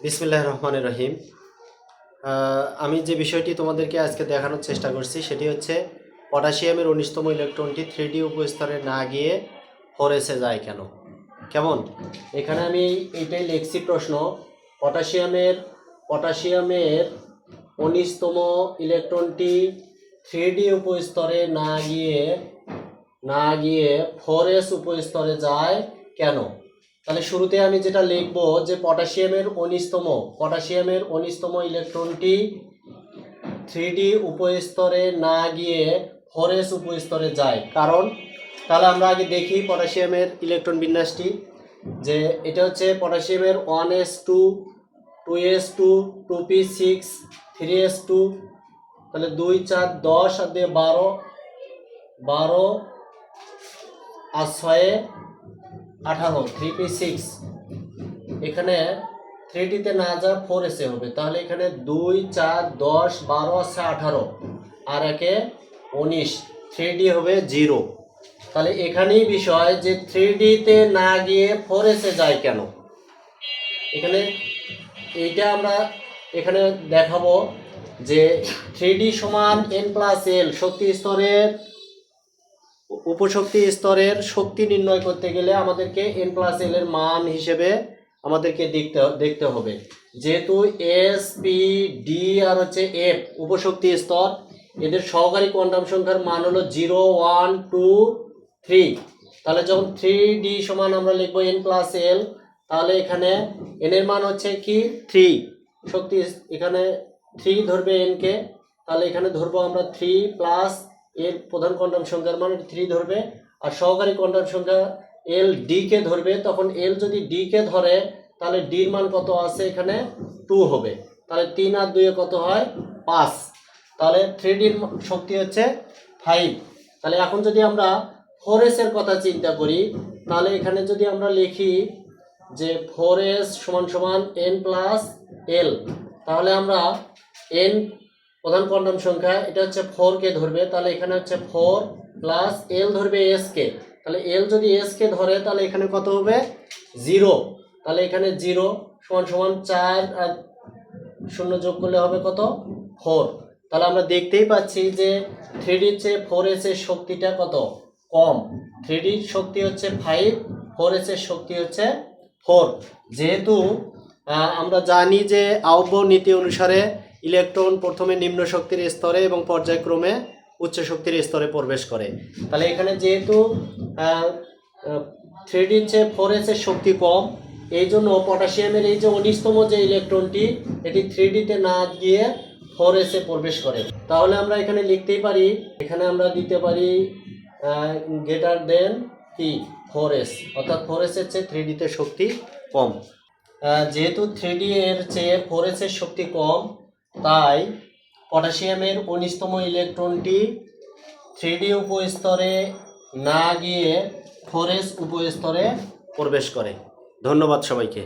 বিসমিল্লাহ রহমানের রহিম। আমি যে বিষয়টি তোমাদেরকে আজকে দেখানোর চেষ্টা করছি, সেটি হচ্ছে পটাশিয়ামের উনিশতম ইলেকট্রনটি থ্রি ডি উপস্তরে না গিয়ে ফোরেসে যায় কেন? কেমন? এখানে আমি এইটাই লিখছি প্রশ্ন, পটাশিয়ামের পটাশিয়ামের উনিশতম ইলেকট্রনটি থ্রি ডি উপস্তরে না গিয়ে না গিয়ে ফোরেস উপস্তরে যায় কেন? তাহলে শুরুতে আমি যেটা লিখব যে পটাশিয়ামের উনিশতম পটাশিয়ামের উনিশতম ইলেকট্রনটি থ্রি ডি উপস্তরে না গিয়ে ফোরেস উপস্তরে যায়। কারণ তাহলে আমরা আগে দেখি পটাশিয়ামের ইলেকট্রন বিন্যাসটি, যে এটা হচ্ছে পটাশিয়ামের one S two two S two two P six three S two তাহলে দুই, চার, দশ, আর দিয়ে বারো বারো, আর ছয়ে আঠারো থ্রি পি সিক্স এখানে থ্রি ডিতে না যা ফোর এসে হবে। তাহলে এখানে দুই, চার, দশ, বারো আছে আঠারো। আর একে উনিশ থ্রি ডি হবে জিরো তাহলে এখানেই বিষয় যে থ্রি ডিতে না গিয়ে ফোর এসে যায় কেন? এখানে এইটা আমরা এখানে দেখাবো যে থ্রি ডি সমান এন প্লাস এল শক্তি স্তরের উপশক্তি স্তরের শক্তি নির্ণয় করতে গেলে আমাদেরকে এন প্লাস এল এর মান হিসেবে আমাদেরকে দেখতে দেখতে হবে। যেহেতু এস পি ডি আর হচ্ছে এফ উপশক্তি স্তর, এদের সহকারী কোয়ান্টাম সংখ্যার মান হলো জিরো, ওয়ান, টু, থ্রি। তাহলে যখন থ্রি ডি সমান আমরা লিখব এন প্লাস এল তাহলে এখানে এন এর মান হচ্ছে কি? থ্রি। শক্তি এখানে থ্রি ধরবে এনকে তাহলে এখানে ধরবো আমরা থ্রি প্লাস এর প্রধান কোয়ান্টাম সংখ্যার মান থ্রি ধরবে, আর সহকারী কোয়ান্টাম সংখ্যা এল ডি কে ধরবে। তখন এল যদি ডি কে ধরে, তাহলে ডির মান কত আছে এখানে? টু হবে। তাহলে তিন আর দুয়ে কত হয়? পাঁচ। তাহলে থ্রি ডির শক্তি হচ্ছে ফাইভ তাহলে এখন যদি আমরা ফোর এর কথা চিন্তা করি, তাহলে এখানে যদি আমরা লিখি যে ফোর এস সমান সমান এন প্লাস এল তাহলে আমরা এন প্রধান কোয়ান্টাম সংখ্যা, এটা হচ্ছে ফোর কে ধরবে, তাহলে এখানে হচ্ছে ফোর প্লাস এল ধরবে এস কে। তাহলে এল যদি এস কে ধরে, তাহলে এখানে কত হবে? জিরো তাহলে এখানে জিরো সমান সমান চার আর শূন্য যোগ করলে হবে কত? ফোর তাহলে আমরা দেখতেই পাচ্ছি যে থ্রি ডির চেয়ে ফোর এস এর শক্তিটা কত? কম। থ্রি ডির শক্তি হচ্ছে ফাইভ ফোর এস এর শক্তি হচ্ছে ফোর যেহেতু আমরা জানি যে আহ্ব নীতি অনুসারে ইলেকট্রন প্রথমে নিম্ন শক্তির স্তরে এবং পর্যায়ক্রমে উচ্চ শক্তির স্তরে প্রবেশ করে। তাহলে এখানে যেহেতু থ্রি ডির চেয়ে ফোর এস এর শক্তি কম, এই জন্য পটাশিয়ামের এই যে উনিশতম যে ইলেকট্রনটি, এটি থ্রি ডিতে না গিয়ে ফোর এসে প্রবেশ করে। তাহলে আমরা এখানে লিখতেই পারি, এখানে আমরা দিতে পারি গ্রেটার দেন কি? ফোর এস অর্থাৎ ফোর এস এর চেয়ে থ্রি ডিতে শক্তি কম। যেহেতু থ্রি ডি এর চেয়ে ফোর এস এর শক্তি কম তাই পটাশিয়ামের উনিশতম ইলেকট্রনটি থ্রিডি উপস্তরে না গিয়ে ফোরেস উপস্তরে প্রবেশ করে। ধন্যবাদ সবাইকে।